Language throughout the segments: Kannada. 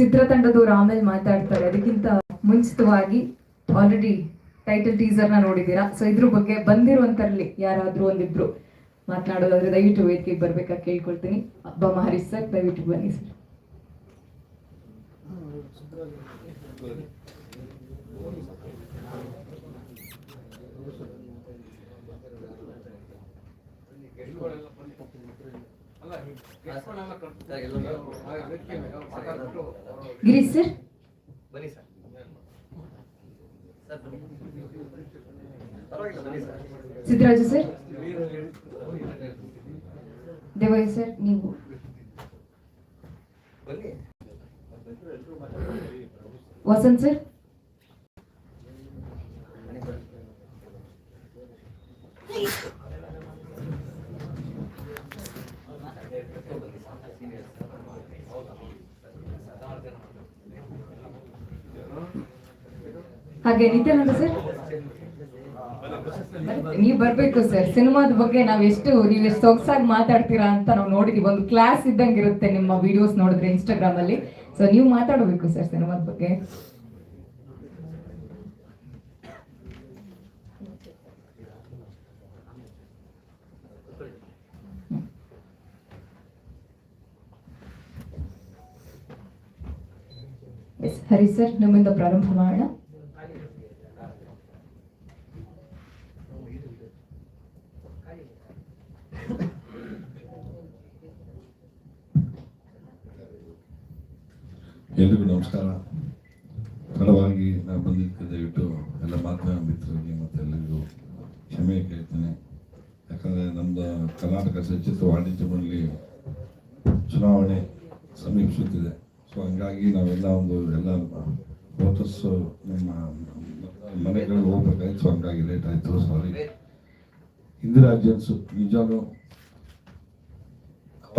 ಚಿತ್ರತಂಡದವ್ರು ಆಮೇಲೆ ಮಾತಾಡ್ತಾರೆ. ಅದಕ್ಕಿಂತ ಮುಂಚಿತವಾಗಿ ಆಲ್ರೆಡಿ ಟೈಟಲ್ ಟೀಸರ್ನ ನೋಡಿದ್ದೀರಾ? ಸೊ ಇದ್ರ ಬಗ್ಗೆ ಬಂದಿರುವಂತರಲ್ಲಿ ಯಾರಾದ್ರೂ ಒಂದಿಬ್ರು ಮಾತನಾಡೋದಾದ್ರೆ ದಯವಿಟ್ಟು ವೇದಿಕೆಗೆ ಬರ್ಬೇಕಾ ಕೇಳ್ಕೊಳ್ತೀನಿ. ಹಬ್ಬ ಮಹರೀಶ್ ಸರ್, ದಯವಿಟ್ಟು ಬನ್ನಿ ಸರ್. ಗಿರೀಶ್ ಸರ್ ಬನ್ನಿ ಸರ್ ಸರ್ ಬನ್ನಿ ಪರವಾಗಿಲ್ಲ ಬನ್ನಿ sir Siddaraju sir Devaiah sir ನೀವು ಬನ್ನಿ ವಸಂತ್ ಸರ್ ಹಾಗೆ ನಿತ್ಯಾನಂದ ಸರ್? ನೀವ್ ಬರ್ಬೇಕು ಸರ್. ಸಿನಿಮಾದ ಬಗ್ಗೆ ನಾವ್ ಎಷ್ಟು ನೀವ್ ಎಷ್ಟು ಸೊಗಸಾಗಿ ಮಾತಾಡ್ತೀರಾ ಅಂತ ನಾವು ನೋಡಿದೀವಿ. ಒಂದು ಕ್ಲಾಸ್ ಇದ್ದಂಗೆ ಇರುತ್ತೆ ನಿಮ್ಮ ವಿಡಿಯೋಸ್ ನೋಡಿದ್ರೆ ಇನ್ಸ್ಟಾಗ್ರಾಮ್ ಅಲ್ಲಿ. ಸೊ ನೀವು ಮಾತಾಡಬೇಕು ಸರ್ ಸಿನಿಮಾದ ಬಗ್ಗೆ. ಹರಿ ಸರ್ ನಮ್ಮಿಂದ ಪ್ರಾರಂಭ ಮಾಡೋಣ. ಎಲ್ರಿಗೂ ನಮಸ್ಕಾರ. ತಡವಾಗಿ ನಾನು ಬಂದಿದ್ದಕ್ಕೆ ದಯವಿಟ್ಟು ಎಲ್ಲ ಮಾಧ್ಯಮ ಮಿತ್ರರಿಗೆ ಮತ್ತು ಎಲ್ಲರಿಗೂ ಕ್ಷಮೆ ಕೇಳ್ತೇನೆ. ಯಾಕಂದರೆ ನಮ್ಮದು ಕರ್ನಾಟಕ ಸಚಿತ್ರ ವಾಣಿಜ್ಯ ಮಂಡಳಿ ಚುನಾವಣೆ ಸಮೀಪಿಸುತ್ತಿದೆ. ಸೊ ಹಂಗಾಗಿ ನಾವೆಲ್ಲ ಒಂದು ಎಲ್ಲ ವೋಟರ್ಸ್ ನಮ್ಮ ಮನೆಗಳಿಗೆ ಹೋಗ್ಬೇಕಾಗಿತ್ತು. ಸೊ ಹಂಗಾಗಿ ಲೇಟ್ ಆಯಿತು. ಸಾರಿ ಇಂದಿರಾ ಜೆನ್ಸು, ನಿಜಾನು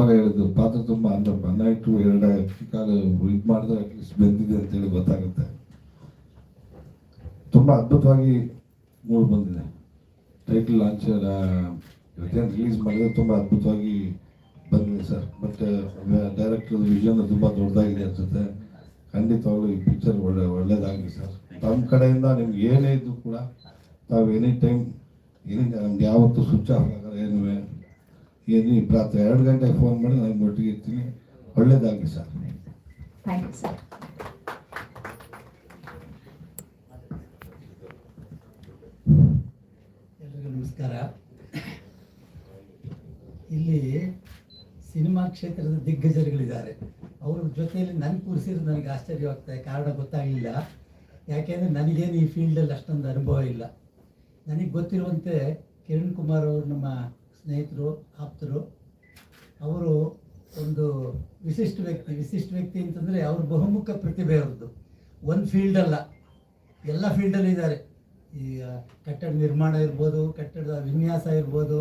ಅವಾಗ ಹೇಳಿದ್ರು, ಪಾತ್ರ ತುಂಬ ಅಂದ್ರೆ ಅನ್ನ ಇಟ್ಟು ಎರಡು ಕಾಲ ಇದು ಮಾಡಿದ್ರೆ ಅಟ್ಲೀಸ್ಟ್ ಬೆಂದಿದೆ ಅಂತೇಳಿ ಗೊತ್ತಾಗುತ್ತೆ. ತುಂಬ ಅದ್ಭುತವಾಗಿ ಮೂಡ್ ಬಂದಿದೆ. ಟೈಟಲ್ ಲಾಂಚ್ ರಿಲೀಸ್ ಮಾಡಿದ್ರೆ ತುಂಬ ಅದ್ಭುತವಾಗಿ ಬಂದಿದೆ ಸರ್. ಬಟ್ ಡೈರೆಕ್ಟರ್ ವಿಷನ್ ತುಂಬ ದೊಡ್ಡದಾಗಿದೆ ಅನ್ಸುತ್ತೆ. ಖಂಡಿತವಾಗ್ಲೂ ಈ ಪಿಕ್ಚರ್ ಒಳ್ಳೆ, ಒಳ್ಳೇದಾಗಲಿ ಸರ್. ತಮ್ಮ ಕಡೆಯಿಂದ ನಿಮ್ಗೆ ಏನೇ ಇದ್ದು ಕೂಡ ತಾವು ಎನಿ ಟೈಮ್ ಏನಿದೆ, ನಮ್ಗೆ ಯಾವತ್ತೂ ಸ್ವಿಚ್ ಆಫ್ ಆಗಲ್ಲ ಏನು ಏನು ರಾತ್ರಿ ಎರಡು ಗಂಟೆಗೆ ಫೋನ್ ಮಾಡಿ ನಾನು ಒಟ್ಟಿಗೆ ಇರ್ತೀನಿ. ಒಳ್ಳೇದಾಗಲಿ ಸರ್. ಥ್ಯಾಂಕ್ ಯು ಸರ್ ಎಲ್ರಿಗೂ ನಮಸ್ಕಾರ. ಇಲ್ಲಿ ಸಿನಿಮಾ ಕ್ಷೇತ್ರದ ದಿಗ್ಗಜರುಗಳಿದ್ದಾರೆ. ಅವ್ರ ಜೊತೆಯಲ್ಲಿ ನನಗೆ ಕೂರಿಸಿರೋದು ನನಗೆ ಆಶ್ಚರ್ಯವಾಗ್ತದೆ. ಕಾರಣ ಗೊತ್ತಾಗಲಿಲ್ಲ. ಯಾಕೆಂದರೆ ನನಗೇನು ಈ ಫೀಲ್ಡಲ್ಲಿ ಅಷ್ಟೊಂದು ಅನುಭವ ಇಲ್ಲ. ನನಗೆ ಗೊತ್ತಿರುವಂತೆ ಕಿರಣ್ ಕುಮಾರ್ ಅವರು ನಮ್ಮ ಸ್ನೇಹಿತರು ಆಪ್ತರು ಅವರು ಒಂದು ವಿಶಿಷ್ಟ ವ್ಯಕ್ತಿ ವಿಶಿಷ್ಟ ವ್ಯಕ್ತಿ ಅಂತಂದರೆ ಅವರು ಬಹುಮುಖ ಪ್ರತಿಭೆ ಅವ್ರದ್ದು. ಒಂದು ಫೀಲ್ಡಲ್ಲ ಎಲ್ಲ ಫೀಲ್ಡಲ್ಲಿ ಇದ್ದಾರೆ. ಈ ಕಟ್ಟಡ ನಿರ್ಮಾಣ ಇರ್ಬೋದು ಕಟ್ಟಡದ ವಿನ್ಯಾಸ ಇರ್ಬೋದು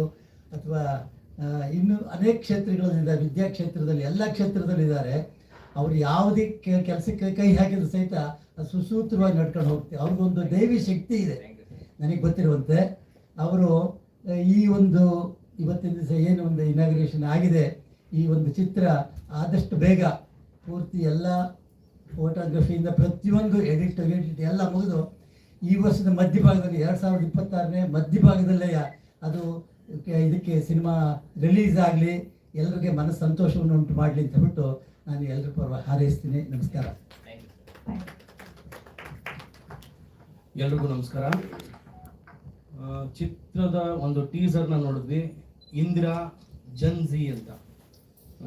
ಅಥವಾ ಇನ್ನು ಅನೇಕ ಕ್ಷೇತ್ರಗಳಲ್ಲಿದ್ದಾರೆ ವಿದ್ಯಾ ಕ್ಷೇತ್ರದಲ್ಲಿ ಎಲ್ಲ ಕ್ಷೇತ್ರದಲ್ಲಿದ್ದಾರೆ ಅವ್ರು ಯಾವುದೇ ಕೆಲಸಕ್ಕೆ ಕೈ ಹಾಕಿದ್ರು ಸಹಿತ ಸುಸೂತ್ರವಾಗಿ ನಡ್ಕೊಂಡು ಹೋಗ್ತೀವಿ ಅವ್ರಿಗೊಂದು ದೈವಿ ಶಕ್ತಿ ಇದೆ. ನನಗೆ ಗೊತ್ತಿರುವಂತೆ ಅವರು ಈ ಒಂದು ಇವತ್ತಿನ ದಿವಸ ಏನು ಒಂದು ಇನಾಗ್ರೇಷನ್ ಆಗಿದೆ, ಈ ಒಂದು ಚಿತ್ರ ಆದಷ್ಟು ಬೇಗ ಪೂರ್ತಿ ಎಲ್ಲ ಫೋಟೋಗ್ರಫಿಯಿಂದ ಪ್ರತಿಯೊಂದು ಎಡಿಟ್ ಎಡಿಟ್ ಎಲ್ಲ ಮುಗಿದು ಈ ವರ್ಷದ ಮಧ್ಯಭಾಗದಲ್ಲಿ, ಎರಡು ಸಾವಿರದ ಇಪ್ಪತ್ತಾರನೇ ಮಧ್ಯಭಾಗದಲ್ಲೇ ಅದು ಇದಕ್ಕೆ ಸಿನಿಮಾ ರಿಲೀಸ್ ಆಗಲಿ, ಎಲ್ರಿಗೆ ಮನಸ್ಸು ಸಂತೋಷವನ್ನು ಉಂಟು ಮಾಡಲಿ ಅಂತ ಬಿಟ್ಟು ನಾನು ಎಲ್ಲರ ಪರ್ವ ಹಾರೈಸ್ತೀನಿ. ನಮಸ್ಕಾರ. ಎಲ್ರಿಗೂ ನಮಸ್ಕಾರ. ಚಿತ್ರದ ಒಂದು ಟೀಸರ್ನ ನೋಡಿದ್ವಿ. ಇಂದಿರಾ ಜನ್ಜಿ ಅಂತ.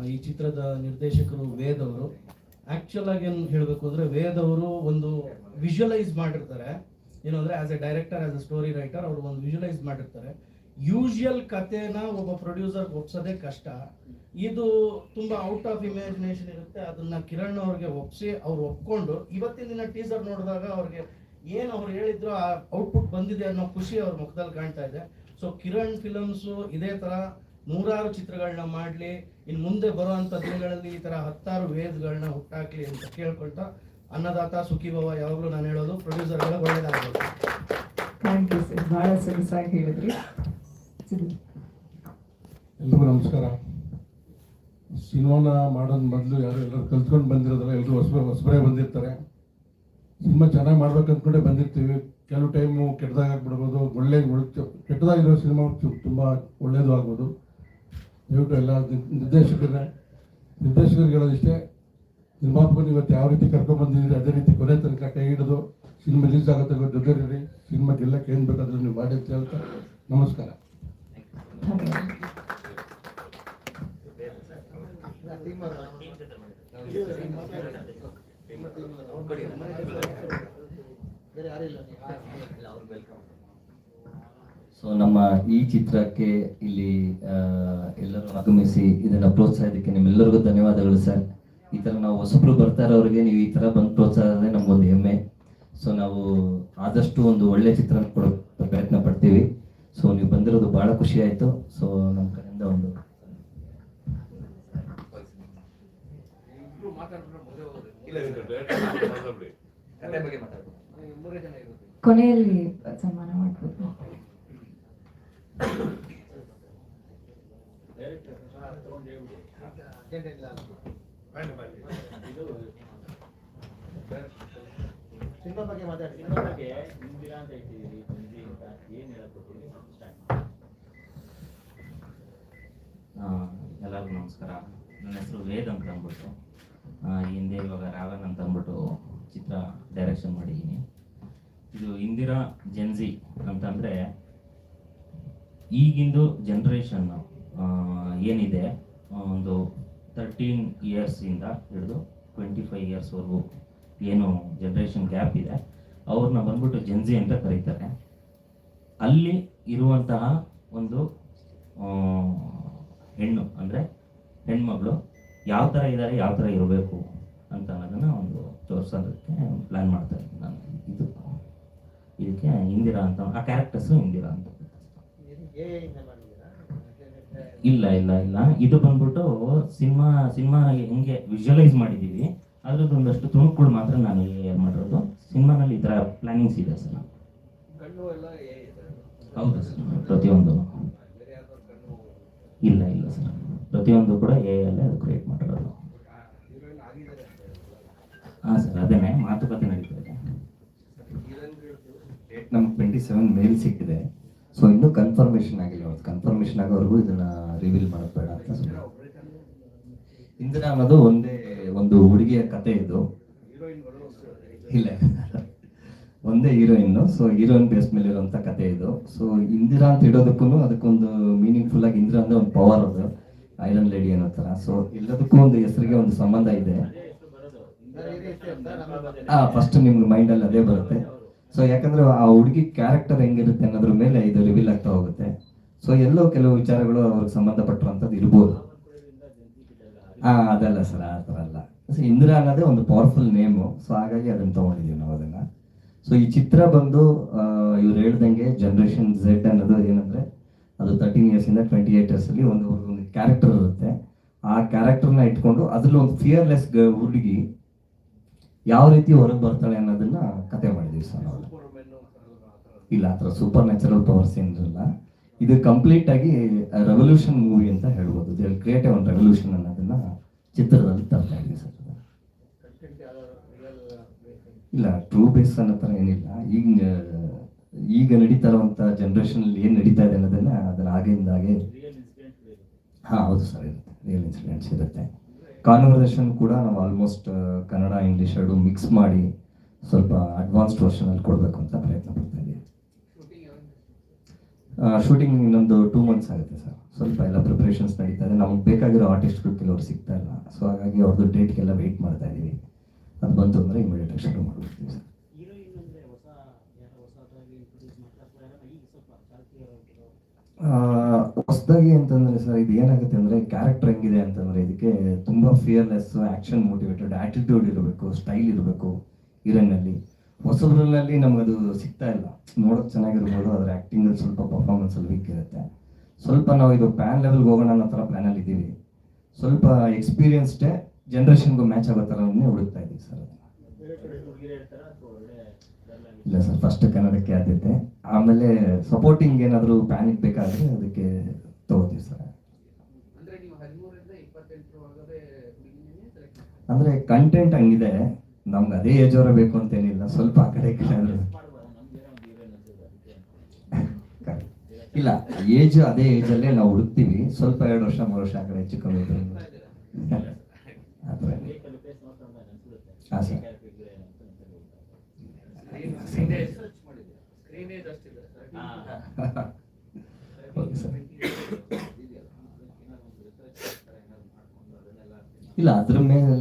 ಈ ಚಿತ್ರದ ನಿರ್ದೇಶಕರು ವೇದ್ ಅವರು. ಆಕ್ಚುಲ್ ಆಗಿ ಏನು ಹೇಳಬೇಕು ಅಂದ್ರೆ ವೇದ್ ಅವರು ಒಂದು ವಿಜುವಲೈಸ್ ಮಾಡಿರ್ತಾರೆ. ಏನು ಅಂದ್ರೆ as a director as a story writer ಅವರು ಒಂದು ವಿಜುವಲೈಸ್ ಮಾಡಿರ್ತಾರೆ. ಯೂಶುವಲ್ ಕಥೆನ ಒಬ್ಬ ಪ್ರೊಡ್ಯೂಸರ್ ಒಪ್ಸೋದೇ ಕಷ್ಟ. ಇದು ತುಂಬಾ ಔಟ್ ಆಫ್ ಇಮ್ಯಾಜಿನೇಷನ್ ಇರುತ್ತೆ. ಅದನ್ನ ಕಿರಣ್ ಅವ್ರಿಗೆ ಒಪ್ಸಿ ಅವ್ರು ಒಪ್ಕೊಂಡು ಇವತ್ತಿನ ದಿನ ಟೀಸರ್ ನೋಡಿದಾಗ ಅವ್ರಿಗೆ ಏನು ಅವ್ರು ಹೇಳಿದ್ರು ಆ ಔಟ್ಪುಟ್ ಬಂದಿದೆ ಅನ್ನೋ ಖುಷಿ ಅವ್ರ ಮುಖದಲ್ಲಿ ಕಾಣ್ತಾ ಇದೆ. ಸೊ ಕಿರಣ್ ಫಿಲಮ್ಸು ಇದೇ ತರ ನೂರಾರು ಚಿತ್ರಗಳನ್ನ ಮಾಡ್ಲಿ ಇನ್ನು ಮುಂದೆ ಬರುವಂತ ದಿನಗಳಲ್ಲಿ ಈ ತರ ಹತ್ತಾರು ವೇದ್ಗಳನ್ನ ಹುಟ್ಟಾಕ್ಲಿ ಅಂತ ಕೇಳ್ಕೊಳ್ತಾ ಅನ್ನದಾತ ಸುಖಿಭವ ಯಾವಾಗಲೂ ನಾನು ಹೇಳೋದು ಪ್ರೊಡ್ಯೂಸರ್ಗಳ ಒಳ್ಳೇದಾಗ್ಬೋದು ಥ್ಯಾಂಕ್ ಯು ಸರ್ ಭಾಳ ಸೊಗಸಾಗಿ ಹೇಳಿದ್ರಿ. ಎಲ್ರಿಗೂ ನಮಸ್ಕಾರ. ಸಿನಿಮಾನ ಮಾಡೋದ್ ಮೊದಲು ಯಾರು ಎಲ್ಲರೂ ಕಲ್ತ್ಕೊಂಡು ಬಂದಿರೋದಲ್ಲ ಎಲ್ಲರೂ ಹೊಸಬರೇ ಹೊಸಬರೇ ಬಂದಿರ್ತಾರೆ. ಸಿನಿಮಾ ಚೆನ್ನಾಗಿ ಮಾಡ್ಬೇಕು ಅಂದ್ಕೊಂಡೇ ಬಂದಿರ್ತೀವಿ. ಕೆಲವು ಟೈಮು ಕೆಟ್ಟದಾಗ ಆಗ್ಬಿಡ್ಬೋದು ಒಳ್ಳೆ ಕೆಟ್ಟದಾಗಿರೋ ಸಿನಿಮಾ ತುಂಬ ಒಳ್ಳೇದು ಆಗ್ಬೋದು. ದಯವಿಟ್ಟು ಎಲ್ಲ ನಿರ್ದೇಶಕರ ನಿರ್ದೇಶಕರಿಗೆ ಹೇಳೋದಿಷ್ಟೇ ನಿರ್ಮಾಪಕರು ಇವತ್ತು ಯಾವ ರೀತಿ ಕರ್ಕೊಂಡ್ಬಂದಿದ್ದೀರಿ ಅದೇ ರೀತಿ ಕೊನೆ ತನಕ ಕೈ ಹಿಡಿದು ಸಿನಿಮಾ ರಿಲೀಸ್ ಆಗುತ್ತೆ ದೊಡ್ಡರಿ ಸಿನಿಮಾ ಗೆಲ್ಲಕ್ಕೆ ಏನು ಬೇಕಾದ್ರೆ ನೀವು ಮಾಡಿ ಅಂತ ಹೇಳ್ತಾ, ನಮಸ್ಕಾರ. ಸೊ ನಮ್ಮ ಈ ಚಿತ್ರಕ್ಕೆ ಇಲ್ಲಿ ಎಲ್ಲರೂ ಆಗಮಿಸಿ ಇದನ್ನ ಪ್ರೋತ್ಸಾಹದಕ್ಕೆ ನಿಮ್ಮೆಲ್ಲರಿಗೂ ಧನ್ಯವಾದಗಳು ಸರ್. ಈ ತರ ನಾವು ಹೊಸಬ್ರು ಬರ್ತಾ ಇರೋರಿಗೆ ನೀವು ಈ ತರ ಬಂದು ಪ್ರೋತ್ಸಾಹದೇ ನಮ್ಗೊಂದು ಹೆಮ್ಮೆ. ಸೊ ನಾವು ಆದಷ್ಟು ಒಂದು ಒಳ್ಳೆ ಚಿತ್ರ ಕೊಡೋ ಪ್ರಯತ್ನ ಪಡ್ತೀವಿ. ಸೊ ನೀವು ಬಂದಿರೋದು ಬಹಳ ಖುಷಿ ಆಯ್ತು. ಸೊ ನಮ್ಮ ಕಡೆಯಿಂದ ಒಂದು ಕೊನೆಯಲ್ಲಿ ಸನ್ಮಾನ ಮಾಡ್ಬೋದು. ಸಿನಿಮಾ ಬಗ್ಗೆ ಮಾತಾಡಿ. ಆ, ಎಲ್ಲರಿಗೂ ನಮಸ್ಕಾರ. ನನ್ನ ಹೆಸರು ವೇದ್ ಅಂತ ಅಂದ್ಬಿಟ್ಟು. ಹಿಂದೆ ಇವಾಗ ರಾವನ್ ಅಂತ ಅಂದ್ಬಿಟ್ಟು ಚಿತ್ರ ಡೈರೆಕ್ಷನ್ ಮಾಡಿದ್ದೀನಿ. ಇದು ಇಂದಿರಾ ಜೆನ್ಜಿ ಅಂತಂದರೆ ಈಗಿಂದು ಜನ್ರೇಷನ್ ಏನಿದೆ ಒಂದು ತರ್ಟೀನ್ ಇಯರ್ಸಿಂದ ಹಿಡಿದು ಟ್ವೆಂಟಿ ಫೈವ್ ಇಯರ್ಸ್ವರೆಗೂ ಏನು ಜನ್ರೇಷನ್ ಗ್ಯಾಪ್ ಇದೆ. ಅವ್ರನ್ನ ಬಂದ್ಬಿಟ್ಟು ಜೆನ್ಜಿ ಅಂತ ಕರೀತಾರೆ. ಅಲ್ಲಿ ಇರುವಂತಹ ಒಂದು ಹೆಣ್ಣು, ಅಂದರೆ ಹೆಣ್ಮಗಳು ಯಾವ ಥರ ಇದ್ದಾರೆ, ಯಾವ ಥರ ಇರಬೇಕು ಅಂತ ಅನ್ನೋದನ್ನು ಒಂದು ತೋರಿಸೋದಕ್ಕೆ ಪ್ಲ್ಯಾನ್ ಮಾಡ್ತಾ ಇದ್ದೀನಿ ನಾನು. ಇದು. ಇದಕ್ಕೆ ಇಂದಿರಾ ಅಂತ ಆ ಕ್ಯಾರೆಕ್ಟರ್ಸು ಇಂದಿರಾ ಅಂತ ಇಲ್ಲ ಇಲ್ಲ ಇಲ್ಲ. ಇದು ಬಂದ್ಬಿಟ್ಟು ಸಿನಿಮಾ ಸಿನಿಮಾ ಹೆಂಗೆ ವಿಜುವಲೈಸ್ ಮಾಡಿದ್ದೀವಿ ಅದ್ರದ್ದು ಒಂದಷ್ಟು ತುಣುಕುಗಳು ಮಾತ್ರ ನಾನು ಮಾಡಿರೋದು. ಸಿನಿಮಾನಲ್ಲಿ ಥರ ಪ್ಲಾನಿಂಗ್ಸ್ ಇದೆ ಸರ್. ಹೌದು ಸರ್. ಪ್ರತಿಯೊಂದು. ಇಲ್ಲ ಇಲ್ಲ ಸರ್. ಪ್ರತಿಯೊಂದು ಕೂಡ ಎ ಅಲ್ಲೇ ಅದು ಕ್ರಿಯೇಟ್ ಮಾಡಿರೋದು. ಹಾಂ ಸರ್ ಅದೇನೆ ಮಾತುಕತೆ ನಡೀತಾ ಡೇಟ್ ನಮ್ಗೆ ಟ್ವೆಂಟಿ ಸೆವೆನ್ ಮೇಲ್ ಸಿಕ್ಕಿದೆ. ಸೊ ಇನ್ನೂ ಕನ್ಫರ್ಮೇಷನ್ ಆಗಿಲ್ಲ ಅವತ್ತು. ಕನ್ಫರ್ಮೇಷನ್ ಆಗೋವರೆಗೂ ಇದನ್ನ ರಿವೀಲ್ ಮಾಡೋದು ಬೇಡ ಅಂತ ಇಂದಿನ ಇಂದಿರಾ ಅನ್ನೋದು ಒಂದೇ ಒಂದು ಹುಡುಗಿಯ ಕತೆ ಇದು. ಇಲ್ಲ. ಒಂದೇ ಹೀರೋಯಿನ್. ಸೊ ಹೀರೋಯಿನ್ ಬೇಸ್ ಮೇಲೆ ಇರುವಂತ ಕತೆ ಇದು. ಸೊ ಇಂದಿರಾ ಅಂತ ಇಡೋದಕ್ಕೂ ಅದಕ್ಕೊಂದು ಮೀನಿಂಗ್ಫುಲ್ ಆಗಿ ಇಂದಿರಾ ಅಂದ್ರೆ ಒಂದು ಪವರ್ ಅದು. ಐರನ್ ಲೇಡಿ ಅನ್ನೋ ತರ ಸೊ ಎಲ್ಲದಕ್ಕೂ ಒಂದು ಹೆಸರಿಗೆ ಒಂದು ಸಂಬಂಧ ಇದೆ. ಹಾ ಫಸ್ಟ್ ನಿಮ್ಗೆ ಮೈಂಡ್ ಅಲ್ಲಿ ಅದೇ ಬರುತ್ತೆ. ಸೊ ಯಾಕಂದ್ರೆ ಆ ಹುಡುಗಿ ಕ್ಯಾರೆಕ್ಟರ್ ಹೆಂಗಿರುತ್ತೆ ಅನ್ನೋದ್ರ ಮೇಲೆ ಇದು ರಿವೀಲ್ ಆಗ್ತಾ ಹೋಗುತ್ತೆ. ಸೊ ಎಲ್ಲೋ ಕೆಲವು ವಿಚಾರಗಳು ಅವ್ರಿಗೆ ಸಂಬಂಧಪಟ್ಟಿರುವಂಥದ್ದು ಇರ್ಬೋದು. ಹಾ ಅದಲ್ಲ ಸರ್, ಆ ಥರ ಅಲ್ಲ. ಸೊ ಇಂದಿರಾ ಅನ್ನೋದೇ ಒಂದು ಪವರ್ಫುಲ್ ನೇಮು ಸೊ ಹಾಗಾಗಿ ಅದನ್ನ ತಗೊಂಡಿದೀವಿ ನಾವು ಅದನ್ನ. ಸೊ ಈ ಚಿತ್ರ ಬಂದು ಇವ್ರು ಹೇಳ್ದಂಗೆ ಜನರೇಷನ್ ಝೆಡ್ ಅನ್ನೋದು ಏನಂದ್ರೆ, ಅದು ತರ್ಟೀನ್ ಇಯರ್ಸ್ ಇಂದ ಟ್ವೆಂಟಿ ಏಟ್ ಇಯರ್ಸ್ ಅಲ್ಲಿ ಒಂದು ಒಂದು ಕ್ಯಾರೆಕ್ಟರ್ ಇರುತ್ತೆ. ಆ ಕ್ಯಾರೆಕ್ಟರ್ನ ಇಟ್ಕೊಂಡು, ಅದ್ರಲ್ಲಿ ಒಂದು ಫಿಯರ್ಲೆಸ್ ಹುಡುಗಿ ಯಾವ ರೀತಿ ಹೊರಗೆ ಬರ್ತಾಳೆ ಅನ್ನೋದನ್ನ ಕತೆ ಮಾಡಿದೀವಿ ಸರ್ ನಾವು. ಇಲ್ಲ, ಆ ಥರ ಸೂಪರ್ ನ್ಯಾಚುರಲ್ ಪವರ್ಸ್ ಏನಿರಲ್ಲ ಇದು ಕಂಪ್ಲೀಟ್ ಆಗಿ ರೆವಲ್ಯೂಷನ್ ಮೂವಿ ಅಂತ ಹೇಳ್ಬೋದು. ದೇ ಕ್ರಿಯೇಟ್ ಒಂದು ರೆವಲ್ಯೂಷನ್ ಅನ್ನೋದನ್ನ ಚಿತ್ರದಲ್ಲಿ ತರ್ತಾ ಸರ್. ಇಲ್ಲ ಟ್ರೂ ಬೇಸ್ ಅನ್ನೋ ಥರ ಏನಿಲ್ಲ. ಈಗ ಈಗ ನಡೀತಾ ಇರುವಂಥ ಜನ್ರೇಷನ್ ಏನು ನಡೀತಾ ಇದೆ ಅನ್ನೋದನ್ನ ಅದನ್ನ ಆಗಿಂದಾಗೆ ಹಾ, ಹೌದು ಸರ್, ಇರುತ್ತೆ. ರಿಯಲ್ ಇನ್ಸಿಡೆಂಟ್ಸ್ ಇರುತ್ತೆ. ಕಾನ್ವರ್ಸೇಷನ್ ಕೂಡ ನಾವು ಆಲ್ಮೋಸ್ಟ್ ಕನ್ನಡ, ಇಂಗ್ಲೀಷ್ ಎರಡು ಮಿಕ್ಸ್ ಮಾಡಿ ಸ್ವಲ್ಪ ಅಡ್ವಾನ್ಸ್ಡ್ ವರ್ಷನಲ್ಲಿ ಕೊಡಬೇಕು ಅಂತ ಪ್ರಯತ್ನ ಪಡ್ತಾ ಇದ್ದೀವಿ. ಶೂಟಿಂಗ್ ಇನ್ನೊಂದು ಟೂ ಮಂತ್ಸ್ ಆಗುತ್ತೆ ಸರ್ ಸ್ವಲ್ಪ ಎಲ್ಲ ಪ್ರಿಪ್ರೇಷನ್ಸ್ ನಡೀತಾ ಇದೆ. ನಮ್ಗೆ ಬೇಕಾಗಿರೋ ಆರ್ಟಿಸ್ಟ್ಗಳು ಕೆಲವರು ಸಿಗ್ತಾ ಇಲ್ಲ. ಸೊ ಹಾಗಾಗಿ ಅವ್ರದ್ದು ಡೇಟ್ಗೆಲ್ಲ ವೆಯ್ಟ್ ಮಾಡ್ತಾ ಇದ್ದೀವಿ. ಅದು ಬಂತು ಅಂದರೆ ಇಮಿಡಿಯೇಟ್ ಶುರು ಮಾಡಿಬಿಡ್ತೀವಿ ಸರ್ ಹೊಸದಾಗಿ ಅಂತಂದ್ರೆ ಸರ್ ಇದು ಏನಾಗುತ್ತೆ ಅಂದ್ರೆ ಕ್ಯಾರೆಕ್ಟರ್ ಹೆಂಗಿದೆ ಅಂತಂದ್ರೆ ಇದಕ್ಕೆ ತುಂಬಾ ಫಿಯರ್ಲೆಸ್ ಆಕ್ಷನ್ ಮೋಟಿವೇಟೆಡ್ ಆಟಿಟ್ಯೂಡ್ ಇರಬೇಕು ಸ್ಟೈಲ್ ಇರಬೇಕು ಹೀರೋನಲ್ಲಿ ಹೊಸಬ್ರಲ್ಲಿ ನಮಗದು ಸಿಗ್ತಾ ಇಲ್ಲ. ನೋಡೋಕೆ ಚೆನ್ನಾಗಿರ್ಬೋದು ಅದ್ರ ಆಕ್ಟಿಂಗ್ ಅಲ್ಲಿ ಸ್ವಲ್ಪ ಪರ್ಫಾರ್ಮೆನ್ಸ್ ಅಲ್ಲಿ ವೀಕ್ ಇರುತ್ತೆ. ಸ್ವಲ್ಪ ನಾವು ಇದು ಪ್ಯಾನ್ ಲೆವೆಲ್ಗೆ ಹೋಗೋಣ ಅನ್ನೋ ಥರ ಪ್ಲಾನಲ್ಲಿ ಇದ್ದೀವಿ ಸ್ವಲ್ಪ ಎಕ್ಸ್ಪೀರಿಯನ್ಸ್ಡೇ ಜನ್ರೇಷನ್ಗೂ ಮ್ಯಾಚ್ ಆಗೋ ಥರನೇ ಹುಡುಕ್ತಾ ಇದ್ದೀವಿ ಸರ್ ಅದನ್ನ. ಇಲ್ಲ ಸರ್ ಫಸ್ಟ್ ಕನ್ನಡಕ್ಕೆ ಆದ್ಯತೆ. ಆಮೇಲೆ ಸಪೋರ್ಟಿಂಗ್ ಏನಾದರೂ ಪ್ಯಾನಿಕ್ ಬೇಕಾದ್ರೆ ಅದಕ್ಕೆ ತಗೋತೀವಿ ಸರ್. ಅಂದ್ರೆ ಕಂಟೆಂಟ್ ಹಂಗಿದೆ ನಮ್ಗೆ ಅದೇ ಏಜ್ ಅವರ ಬೇಕು ಅಂತೇನಿಲ್ಲ ಸ್ವಲ್ಪ ಆ ಕಡೆ ಕಡೆ ಇಲ್ಲ ಏಜ್ ಅದೇ ಏಜಲ್ಲೇ ನಾವು ಹುಡುಕ್ತೀವಿ ಸ್ವಲ್ಪ ಎರಡು ವರ್ಷ ಮೂರು ವರ್ಷ ಆ ಕಡೆ ಹೆಚ್ಚು ಕಮ್ಮಿ ಹಾಂ ಸರ್ ಓಕೆ ಸರ್ ಇಲ್ಲ ಅದ್ರ ಮೇಲೆ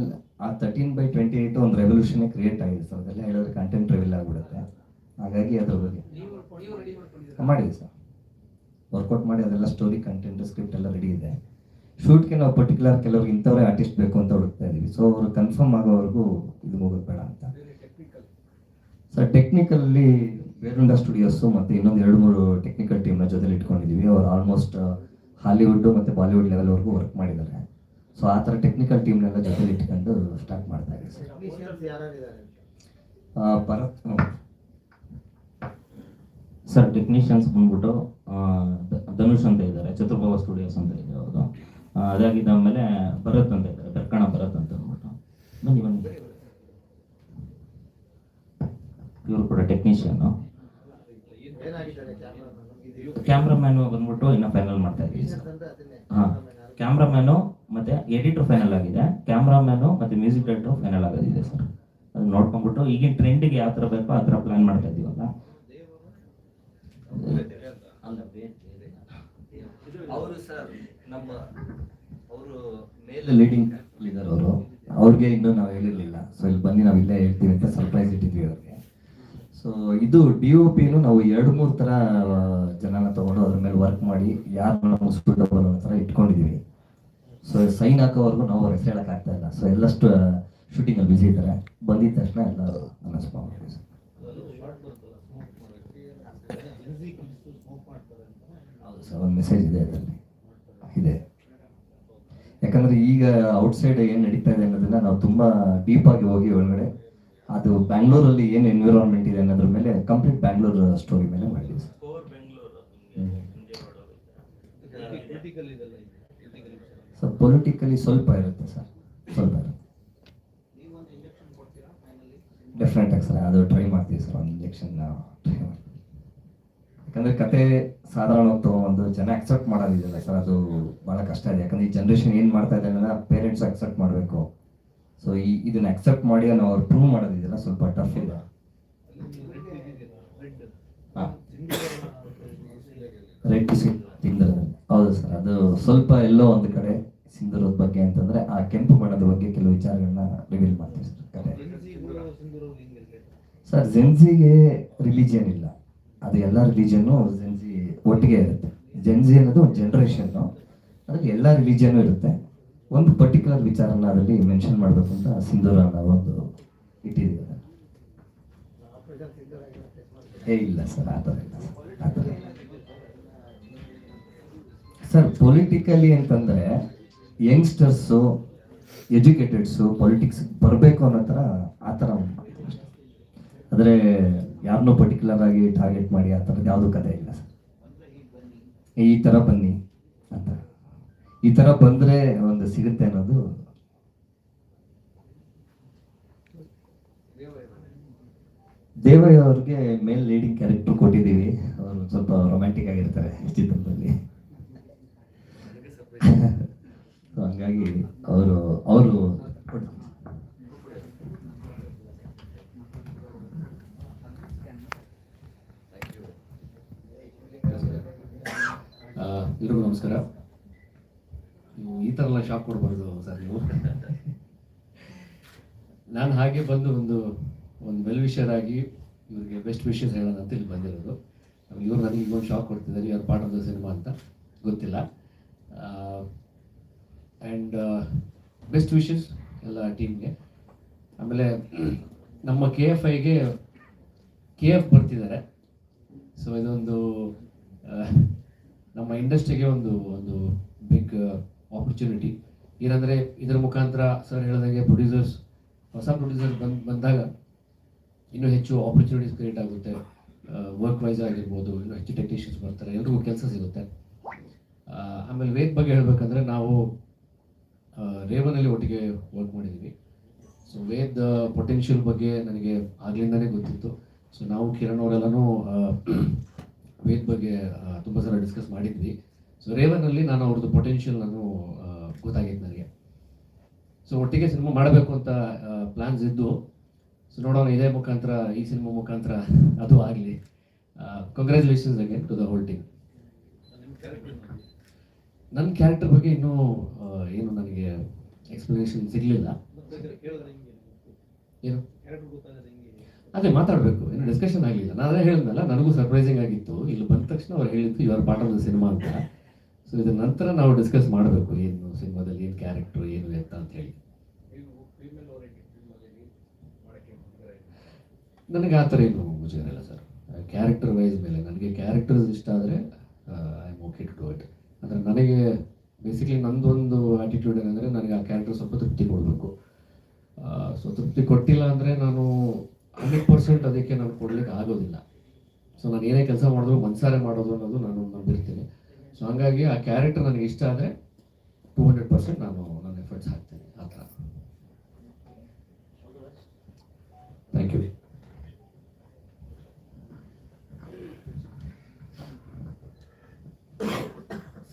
ಆ ತರ್ಟೀನ್ ಬೈ ಟ್ವೆಂಟಿ ಏಟ್ ಒಂದು ರೆವಲ್ಯೂಷನ್ ಕ್ರಿಯೇಟ್ ಆಗಿದೆ ಸರ್ ಅದೆಲ್ಲ ಹೇಳಿದ್ರೆ ಕಂಟೆಂಟ್ ರಿವೀಲ್ ಆಗಿಬಿಡುತ್ತೆ. ಹಾಗಾಗಿ ಅದ್ರ ಬಗ್ಗೆ ಮಾಡಿದೆ ಸರ್ ವರ್ಕೌಟ್ ಮಾಡಿ ಅದೆಲ್ಲ ಸ್ಟೋರಿ ಕಂಟೆಂಟ್ ಸ್ಕ್ರಿಪ್ಟ್ ಎಲ್ಲ ರೆಡಿ ಇದೆ. ಶೂಟ್ಗೆ ನಾವು ಪರ್ಟಿಕ್ಯುಲರ್ ಕೆಲವ್ರಿಗೆ ಇಂಥವ್ರೇ ಆರ್ಟಿಸ್ಟ್ ಬೇಕು ಅಂತ ಹುಡುಕ್ತಾ ಇದೀವಿ. ಸೊ ಅವರು ಕನ್ಫರ್ಮ್ ಆಗೋವರೆಗೂ ಇದು ಹೋಗೋದು ಬೇಡ ಅಂತ ಸರ್ ಟೆಕ್ನಿಕಲ್ಲಿ ಬೇರುಂಡ ಸ್ಟುಡಿಯೋಸು ಮತ್ತು ಇನ್ನೊಂದು ಎರಡು ಮೂರು ಟೆಕ್ನಿಕಲ್ ಟೀಮ್ನ ಜೊತೆಲಿ ಇಟ್ಕೊಂಡಿದ್ದೀವಿ ಅವರು ಆಲ್ಮೋಸ್ಟ್ ಹಾಲಿವುಡ್ ಮತ್ತು ಬಾಲಿವುಡ್ ಲೆವೆಲ್ವರೆಗೂ ವರ್ಕ್ ಮಾಡಿದ್ದಾರೆ. ಸೊ ಆ ಥರ ಟೆಕ್ನಿಕಲ್ ಟೀಮ್ನೆಲ್ಲ ಜೊತೆಲಿ ಇಟ್ಕೊಂಡು ಸ್ಟಾರ್ಟ್ ಮಾಡ್ತಾ ಇದ್ದೀವಿ ಭರತ್ ಸರ್ ಟೆಕ್ನಿಷಿಯನ್ಸ್ ಬಂದ್ಬಿಟ್ಟು ಧನುಷ್ ಅಂತ ಇದ್ದಾರೆ ಚತುರ್ಭವ ಸ್ಟುಡಿಯೋಸ್ ಅಂತ ಇದೆ ಅವರು ಆ, ಅದಾಗಿದ್ದ ಆಮೇಲೆ ಭರತ್ ಅಂತ ಇದ್ದಾರೆ ದರ್ಕಣ ಭರತ್ ಅಂತ ಅಂದ್ಬಿಟ್ಟು. ಬನ್ನಿ ಬನ್ನಿ. ಇವರು ಕೂಡ ಟೆಕ್ನಿಷಿಯನ್ ಕ್ಯಾಮ್ರಾಮ್ಯಾನು ಬಂದ್ಬಿಟ್ಟು ಇನ್ನ ಫೈನಲ್ ಮಾಡ್ತಾ ಇದ್ದೀವಿ. ಹಾ. ಕ್ಯಾಮ್ರಾಮ್ಯಾನು ಮತ್ತೆ ಎಡಿಟರ್ ಫೈನಲ್ ಆಗಿದೆ. ಕ್ಯಾಮ್ರಾಮ್ಯಾನು ಮತ್ತೆ ಮ್ಯೂಸಿಕ್ ಡೈರೆಕ್ಟರ್ ಫೈನಲ್ ಆಗೋದಿದೆ ಸರ್ ಅದು ನೋಡ್ಕೊಂಡ್ಬಿಟ್ಟು ಈಗಿನ ಟ್ರೆಂಡಿಗೆ ಯಾವ ಥರ ಬೇಕೋ ಆ ಥರ ಪ್ಲಾನ್ ಮಾಡ್ತಾ ಇದ್ದೀವಲ್ಲ ಅವರು ಸರ್ ನಮ್ಮ ಅವರು ಮೇಲೆ ಲೀಡಿಂಗ್ ಇದ್ದಾರೆ ಅವರು. ಅವ್ರಿಗೆ ಇನ್ನೂ ನಾವು ಹೇಳಿರ್ಲಿಲ್ಲ. ಸೊ ಇಲ್ಲಿ ಬಂದು ನಾವು ಇಲ್ಲೇ ಹೇಳ್ತೀವಿ ಅಂತ ಸರ್ಪ್ರೈಸ್ ಇಟ್ಟಿದ್ವಿ ಅವ್ರಿಗೆ. ಸೊ ಇದು ಡಿ ಒ ಪಿನು ನಾವು ಎರಡು ಮೂರು ಥರ ಜನನ ತಗೊಂಡು ಅದ್ರ ಮೇಲೆ ವರ್ಕ್ ಮಾಡಿ ಯಾರು ಅನ್ನೋ ಥರ ಇಟ್ಕೊಂಡಿದ್ದೀವಿ ಸೊ ಸೈನ್ ಹಾಕೋವರೆಗೂ ನಾವು ಹೆಸರು ಹೇಳಕ್ ಆಗ್ತಾ ಇಲ್ಲ. ಸೊ ಎಲ್ಲಷ್ಟು ಶೂಟಿಂಗಲ್ಲಿ ಬಿಸಿ ಇದ್ದಾರೆ ಬಂದಿದ ತಕ್ಷಣ ಎಲ್ಲ ಅನೌನ್ಸ್ ಸರ್. ಒಂದು ಮೆಸೇಜ್ ಇದೆ ಅದರಲ್ಲಿ. ಇದೆ. ಯಾಕಂದ್ರೆ ಈಗ ಔಟ್ಸೈಡ್ ಏನು ನಡೀತಾ ಇದೆ ಅನ್ನೋದನ್ನ ನಾವು ತುಂಬಾ ಡೀಪ್ ಆಗಿ ಹೋಗಿ ಒಳಗಡೆ ಅದು ಬ್ಯಾಂಗ್ಳೂರಲ್ಲಿ ಏನು ಎನ್ವಿರಾನ್ಮೆಂಟ್ ಇದೆ ಅನ್ನೋದ್ರ ಮೇಲೆ ಕಂಪ್ಲೀಟ್ ಬ್ಯಾಂಗ್ಳೂರ್ ಸ್ಟೋರಿ ಮೇಲೆ ಮಾಡಿದ್ವಿ ಸರ್. ಸರ್ ಪೊಲಿಟಿಕಲಿ ಸ್ವಲ್ಪ ಇರುತ್ತೆ ಸರ್. ಸ್ವಲ್ಪ ಇರುತ್ತೆ. ಡೆಫಿನೆಟ್ ಆಗಿ ಸರ್ ಅದು ಟ್ರೈ ಮಾಡ್ತೀವಿ ಸರ್ ಒಂದು ಇಂಜೆಕ್ಷನ್ ಟ್ರೈ ಮಾಡ್ತೀವಿ. ಯಾಕಂದ್ರೆ ಕತೆ ಸಾಧಾರಣವತ್ತು ಒಂದು ಜನ ಅಕ್ಸೆಪ್ಟ್ ಮಾಡೋದಿದೆಯಲ್ಲ ಸರ್ ಅದು ಬಹಳ ಕಷ್ಟ ಇದೆ. ಯಾಕಂದ್ರೆ ಈ ಜನರೇಷನ್ ಏನು ಮಾಡ್ತಾ ಇದೆ ಅನ್ನೋದನ್ನ ಪೇರೆಂಟ್ಸ್ ಅಕ್ಸೆಪ್ಟ್ ಮಾಡಬೇಕು. ಸೊ ಈ, ಇದನ್ನ ಅಕ್ಸೆಪ್ಟ್ ಮಾಡಿ ನಾವು ಅವ್ರು ಪ್ರೂವ್ ಮಾಡೋದಿದೆಯಲ್ಲ ಸ್ವಲ್ಪ ಟಫ್ ಇದೆ. ರೆಡ್ ಟು ಸಿಂಧೂರದಲ್ಲಿ ಹೌದು ಸರ್, ಅದು ಸ್ವಲ್ಪ ಎಲ್ಲೋ ಒಂದು ಕಡೆ ಸಿಂಧೂರದ ಬಗ್ಗೆ ಅಂತಂದ್ರೆ ಆ ಕೆಂಪು ಬಣ್ಣದ ಬಗ್ಗೆ ಕೆಲವು ವಿಚಾರಗಳನ್ನ ರಿವೀಲ್ ಮಾಡ್ತೀವಿ ಸರ್ ಜೆನ್ಸಿಗೆ ರಿಲಿಜಿಯನ್ ಇಲ್ಲ. ಅದು ಎಲ್ಲ ರಿಲಿಜಿಯನ್ನು ಜೆನ್ಸಿ ಒಟ್ಟಿಗೆ ಇರುತ್ತೆ. ಜೆನ್ಸಿ ಅನ್ನೋದು ಒಂದು ಜನ್ರೇಷನ್ನು ಅದ್ರಲ್ಲಿ ಎಲ್ಲ ರಿಲಿಜಿಯನ್ನು ಇರುತ್ತೆ. ಒಂದು ಪರ್ಟಿಕ್ಯುಲರ್ ವಿಚಾರನ ಅದರಲ್ಲಿ ಮೆನ್ಷನ್ ಮಾಡಬೇಕು ಅಂತ ಸಿಂಧೂರ ಅನ್ನೋ ಒಂದು ಇಟ್ಟಿದ್ದೀವಿ ಏ ಇಲ್ಲ ಸರ್, ಆ ಥರ ಇಲ್ಲ. ಸರ್ ಪೊಲಿಟಿಕಲಿ ಅಂತಂದ್ರೆ ಯಂಗ್ಸ್ಟರ್ಸು ಎಜುಕೇಟೆಡ್ಸು ಪೊಲಿಟಿಕ್ಸ್ ಬರಬೇಕು ಅನ್ನೋ ಥರ ಆ ಥರ ಆದರೆ ಯಾರನ್ನೂ ಪರ್ಟಿಕ್ಯುಲರ್ ಆಗಿ ಟಾರ್ಗೆಟ್ ಮಾಡಿ ಆ ಥರದ್ದು ಯಾವುದೂ ಕತೆ ಇಲ್ಲ ಸರ್. ಈ ಥರ ಬನ್ನಿ ಅಂತ. ಈ ತರ ಬಂದ್ರೆ ಒಂದು ಸಿಗುತ್ತೆ ಅನ್ನೋದು. ದೇವಯ್ಯ ಅವ್ರಿಗೆ ಮೇಲ್ ಲೀಡಿಂಗ್ ಕ್ಯಾರೆಕ್ಟರ್ ಕೊಟ್ಟಿದ್ದೀವಿ. ಅವರು ಸ್ವಲ್ಪ ರೊಮ್ಯಾಂಟಿಕ್ ಆಗಿರ್ತಾರೆ ಚಿತ್ರದಲ್ಲಿ. ಹಂಗಾಗಿ ಅವರು ಅವರು ಎಲ್ರಿಗೂ ನಮಸ್ಕಾರ. ನೀವು ಈ ಥರ ಎಲ್ಲ ಶಾಕ್ ಕೊಡಬಾರ್ದು, ಸರ್ ನೀವು. ನಾನು ಹಾಗೆ ಬಂದು ಒಂದು ಒಂದು ವೆಲ್ ಆಗಿ ಇವ್ರಿಗೆ ಬೆಸ್ಟ್ ವಿಷಸ್ ಹೇಳೋಣ ಅಂತ ಇಲ್ಲಿ ಬಂದಿರೋದು. ಇವರು ನನಗೆ ಇನ್ನೊಂದು ಶಾಪ್ ಕೊಡ್ತಿದ್ದಾರೆ ಯಾರು ಪಾರ್ಟ್ ಆಫ್ ದ ಸಿನಿಮಾ ಅಂತ. ಗೊತ್ತಿಲ್ಲ. ಆ್ಯಂಡ್ ಬೆಸ್ಟ್ ವಿಷಸ್ ಎಲ್ಲ ಟೀಮ್ಗೆ. ಆಮೇಲೆ ನಮ್ಮ ಕೆ ಎಫ್ ಐಗೆ ಕೆ ಎಫ್ ಬರ್ತಿದ್ದಾರೆ. ಸೊ ಇದೊಂದು ನಮ್ಮ ಇಂಡಸ್ಟ್ರಿಗೆ ಒಂದು ಒಂದು ಬಿಗ್ ಆಪರ್ಚುನಿಟಿ ಏನಂದರೆ ಇದರ ಮುಖಾಂತರ ಸರ್ ಹೇಳಿದಂಗೆ ಪ್ರೊಡ್ಯೂಸರ್ಸ್ ಹೊಸ ಪ್ರೊಡ್ಯೂಸರ್ ಬಂದು, ಬಂದಾಗ ಇನ್ನೂ ಹೆಚ್ಚು ಆಪರ್ಚುನಿಟೀಸ್ ಕ್ರಿಯೇಟ್ ಆಗುತ್ತೆ. ವರ್ಕ್ ವೈಸ್ ಆಗಿರ್ಬೋದು, ಇನ್ನೂ ಹೆಚ್ಚು ಟೆಕ್ನಿಷಿಯನ್ಸ್ ಬರ್ತಾರೆ, ಎಲ್ರಿಗೂ ಕೆಲಸ ಸಿಗುತ್ತೆ. ಆಮೇಲೆ ವೇದ್ ಬಗ್ಗೆ ಹೇಳ್ಬೇಕಂದ್ರೆ ನಾವು ರೇವನಲ್ಲಿ ಒಟ್ಟಿಗೆ ವರ್ಕ್ ಮಾಡಿದ್ವಿ. ಸೊ ವೇದ್ ಪೊಟೆನ್ಷಿಯಲ್ ಬಗ್ಗೆ ನನಗೆ ಆಗ್ಲಿಂದನೇ ಗೊತ್ತಿತ್ತು. ಸೊ ನಾವು ಕಿರಣ್ ಅವರೆಲ್ಲನೂ ವೇದ್ ಬಗ್ಗೆ ತುಂಬ ಸಲ ಡಿಸ್ಕಸ್ ಮಾಡಿದ್ವಿ. ಸೊ ರೇವನಲ್ಲಿ ನಾನು ಅವ್ರದ್ದು ಪೊಟೆನ್ಷಿಯಲ್ ನಾನು ಗೊತ್ತಾಗಿತ್ತು ನನಗೆ. ಸೊ ಒಟ್ಟಿಗೆ ಸಿನಿಮಾ ಮಾಡಬೇಕು ಅಂತ ಪ್ಲಾನ್ಸ್ ಇದ್ದು ಸೊ ನೋಡೋಣ ಇದೇ ಮುಖಾಂತರ, ಈ ಸಿನಿಮಾ ಮುಖಾಂತರ ಅದು ಆಗಲಿ. Congratulations again to the whole team ನನ್ನ ಕ್ಯಾರೆಕ್ಟರ್ ಬಗ್ಗೆ ಇನ್ನೂ ಏನು ನನಗೆ ಎಕ್ಸ್ಪ್ಲನೇಷನ್ ಸಿಗಲಿಲ್ಲ. ಏನು? ಅದೇ ಮಾತಾಡಬೇಕು ಏನು ಡಿಸ್ಕಷನ್ ಆಗಲಿಲ್ಲ. ನಾನು ಅದೇ ಹೇಳಿದ್ನಲ್ಲ, ನನಗೂ ಸರ್ಪ್ರೈಸಿಂಗ್ ಆಗಿತ್ತು. ಇಲ್ಲಿ ಬಂದ ತಕ್ಷಣ ಅವ್ರು ಹೇಳಿದ್ದು are part of the cinema ಅಂತ. ಸೊ ಇದ್ರ ನಂತರ ನಾವು ಡಿಸ್ಕಸ್ ಮಾಡಬೇಕು ಏನು ಸಿನಿಮಾದಲ್ಲಿ ಏನು ಕ್ಯಾರೆಕ್ಟ್ರು ಏನು ಎತ್ತ ಅಂತ ಹೇಳಿ. ನನಗೆ ಆ ಥರ ಏನು ಮುಜುಗರ ಸರ್. ಕ್ಯಾರೆಕ್ಟರ್ ವೈಸ್ ಮೇಲೆ ನನಗೆ ಕ್ಯಾರೆಕ್ಟರ್ಸ್ ಇಷ್ಟ ಆದರೆ I am okay to do it ಅಂದರೆ ನನಗೆ ಬೇಸಿಕಲಿ ನಂದೊಂದು ಆ್ಯಟಿಟ್ಯೂಡ್ ಏನಂದರೆ ನನಗೆ ಆ ಕ್ಯಾರೆಕ್ಟರ್ ಸ್ವಲ್ಪ ತೃಪ್ತಿ ಕೊಡಬೇಕು. ಸೊ ತೃಪ್ತಿ ಕೊಟ್ಟಿಲ್ಲ ಅಂದರೆ ನಾನು ಹಂಡ್ರೆಡ್ ಪರ್ಸೆಂಟ್ ಅದಕ್ಕೆ ನಾನು ಕೊಡ್ಲಿಕ್ಕೆ ಆಗೋದಿಲ್ಲ. ಸೊ ನಾನು ಏನೇ ಕೆಲಸ ಮಾಡಿದ್ರು ಮನ್ಸಾರೆ ಮಾಡೋದು ಅನ್ನೋದು ನಾನು ನಂಬಿರ್ತೀನಿ. ಸೊ ಹಂಗಾಗಿ ಆ ಕ್ಯಾರೆಕ್ಟರ್ ನನಗೆ ಇಷ್ಟ ಆದರೆ ಟೂ ಹಂಡ್ರೆಡ್ ಪರ್ಸೆಂಟ್ ನಾನು ನನ್ನ ಎಫರ್ಟ್ಸ್ ಹಾಕ್ತೇನೆ, ಆ ಥರ. ಥ್ಯಾಂಕ್ ಯು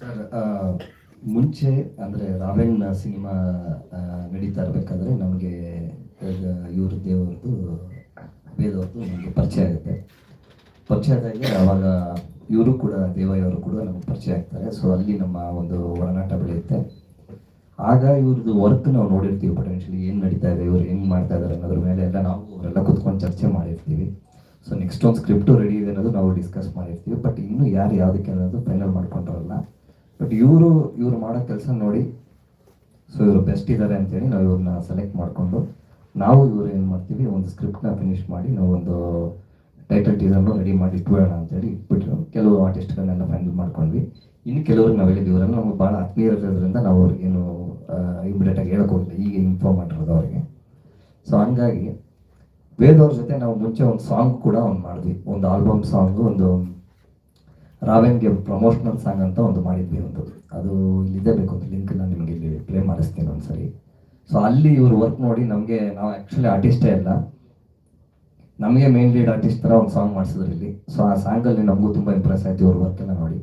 ಸರ್ ಮುಂಚೆ ಅಂದರೆ ರಾವಣ್ಣ ಸಿನಿಮಾ ನಡೀತಾ ಇರಬೇಕಾದ್ರೆ ನಮಗೆ ಇವರು ದೇವರದ್ದು, ಬೇದವ್ರದ್ದು ನಮಗೆ ಪರಿಚಯ ಆಗುತ್ತೆ. ಪರಿಚಯ ಆದಾಗ ಅವಾಗ ಇವರು ಕೂಡ ದೇವಯ್ಯವರು ಕೂಡ ನಮಗೆ ಪರಿಚಯ ಆಗ್ತಾರೆ. ಸೊ ಅಲ್ಲಿ ನಮ್ಮ ಒಂದು ಒಡನಾಟ ಬೆಳೆಯುತ್ತೆ. ಆಗ ಇವ್ರದ್ದು ವರ್ಕ್ ನಾವು ನೋಡಿರ್ತೀವಿ ಪೊಟೆನ್ಷಿಯಲಿ ಏನು ನಡೀತಾ ಇದೆ, ಇವ್ರು ಹೆಂಗೆ ಮಾಡ್ತಾ ಇದ್ದಾರೆ ಅನ್ನೋದ್ರ ಮೇಲೆ ಎಲ್ಲ ನಾವು ಅವರೆಲ್ಲ ಕುತ್ಕೊಂಡು ಚರ್ಚೆ ಮಾಡಿರ್ತೀವಿ. ಸೊ ನೆಕ್ಸ್ಟ್ ಒಂದು ಸ್ಕ್ರಿಪ್ಟು ರೆಡಿ ಇದೆ ಅನ್ನೋದು ನಾವು ಡಿಸ್ಕಸ್ ಮಾಡಿರ್ತೀವಿ. ಬಟ್ ಇನ್ನೂ ಯಾರು ಯಾವುದಕ್ಕೆ ಅನ್ನೋದು ಫೈನಲ್ ಮಾಡ್ಕೊಂಡ್ರಲ್ಲ. ಬಟ್ ಇವರು, ಇವ್ರು ಮಾಡೋ ಕೆಲಸ ನೋಡಿ. ಸೊ ಇವರು ಬೆಸ್ಟ್ ಇದ್ದಾರೆ ಅಂತೇಳಿ ನಾವು ಇವ್ರನ್ನ ಸೆಲೆಕ್ಟ್ ಮಾಡಿಕೊಂಡು ನಾವು ಇವರು ಏನು ಮಾಡ್ತೀವಿ, ಒಂದು ಸ್ಕ್ರಿಪ್ಟ್ನ ಫಿನಿಶ್ ಮಾಡಿ ನಾವು ಒಂದು ಟೈಟಲ್ ಟೀಸರ್ನು ರೆಡಿ ಮಾಡಿ ಇಟ್ಬಿಡೋಣ ಅಂತೇಳಿ ಇಟ್ಬಿಟ್ಟು ಕೆಲವು ಆರ್ಟಿಸ್ಟ್ಗಳನ್ನೆಲ್ಲ ಫೈನಲ್ ಮಾಡ್ಕೊಂಡ್ವಿ. ಇನ್ನು ಕೆಲವ್ರಿಗೆ ನಾವು ಹೇಳಿದ್ವಿ ಇವರೆಲ್ಲ ನಮ್ಗೆ ಭಾಳ ಆತ್ಮೀಯ ಇರೋದ್ರಿಂದ ನಾವು ಅವ್ರಿಗೇನು ಇಮಿಡಿಯೇಟಾಗಿ ಹೋಗಿಲ್ಲ. ಈಗ ಇನ್ಫಾರ್ಮ್ ಮಾಡಿರೋದು ಅವ್ರಿಗೆ. ಸೊ ಹಂಗಾಗಿ ವೇದವ್ರ ಜೊತೆ ನಾವು ಮುಂಚೆ ಒಂದು ಸಾಂಗ್ ಕೂಡ ಒಂದು ಮಾಡಿದ್ವಿ. ಒಂದು ಆಲ್ಬಮ್ ಸಾಂಗು ಒಂದು ರಾವೆನ್ಗೆ ಪ್ರಮೋಷನಲ್ ಸಾಂಗ್ ಅಂತ ಒಂದು ಮಾಡಿದ್ವಿ ಒಂದು. ಅದು ಇಲ್ಲಿದ್ದೇ ಬೇಕು ಒಂದು ಲಿಂಕ್ ನಾನು ನಿಮಗೆ ಇಲ್ಲಿ ಪ್ಲೇ ಮಾಡಿಸ್ತೀನಿ ಒಂದ್ಸರಿ. ಸೊ ಅಲ್ಲಿ ಇವರು ವರ್ಕ್ ನೋಡಿ ನಮಗೆ, ನಾವು ಆ್ಯಕ್ಚುಲಿ ಆರ್ಟಿಸ್ಟೇ ಅಲ್ಲ. ನಮಗೆ ಮೇನ್ ಲೀಡ್ ಆರ್ಟಿಸ್ಟ್ ತರ ಒಂದು ಸಾಂಗ್ ಮಾಡಿಸಿದ್ರು ಇಲ್ಲಿ ಸೊ ಆ ಸಾಂಗಲ್ಲಿ ನಮಗೂ ತುಂಬ ಇಂಪ್ರೆಸ್ ಆಯ್ತು ಇವ್ರ ಎಲ್ಲ ನೋಡಿ.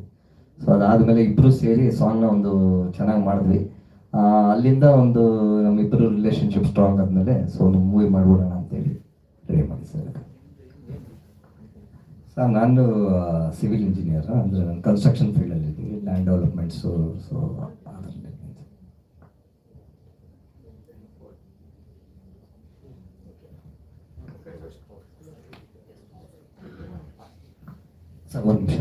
ಸೊ ಅದಾದಮೇಲೆ ಇಬ್ಬರು ಸೇರಿ ಸಾಂಗ್ನ ಒಂದು ಚೆನ್ನಾಗಿ ಮಾಡಿದ್ವಿ. ಅಲ್ಲಿಂದ ಒಂದು ನಮ್ಮಿಬ್ಬರು ರಿಲೇಶನ್ಶಿಪ್ ಸ್ಟ್ರಾಂಗ್ ಆದಮೇಲೆ ಸೊ ಒಂದು ಮೂವಿ ಮಾಡ್ಬಿಡೋಣ ಅಂತೇಳಿ ರೆಡಿ ಮಾಡಿ ಸರ್. ಸರ್ ನಾನು ಸಿವಿಲ್ ಇಂಜಿನಿಯರ್ ಅಂದರೆ ನಾನು ಕನ್ಸ್ಟ್ರಕ್ಷನ್ ಫೀಲ್ಡಲ್ಲಿ ಇದ್ದೀವಿ ಲ್ಯಾಂಡ್ ಡೆವಲಪ್ಮೆಂಟ್ಸು ಸೊ ಅದರಲ್ಲಿ ಸರ್ ಒಂದು ನಿಮಿಷ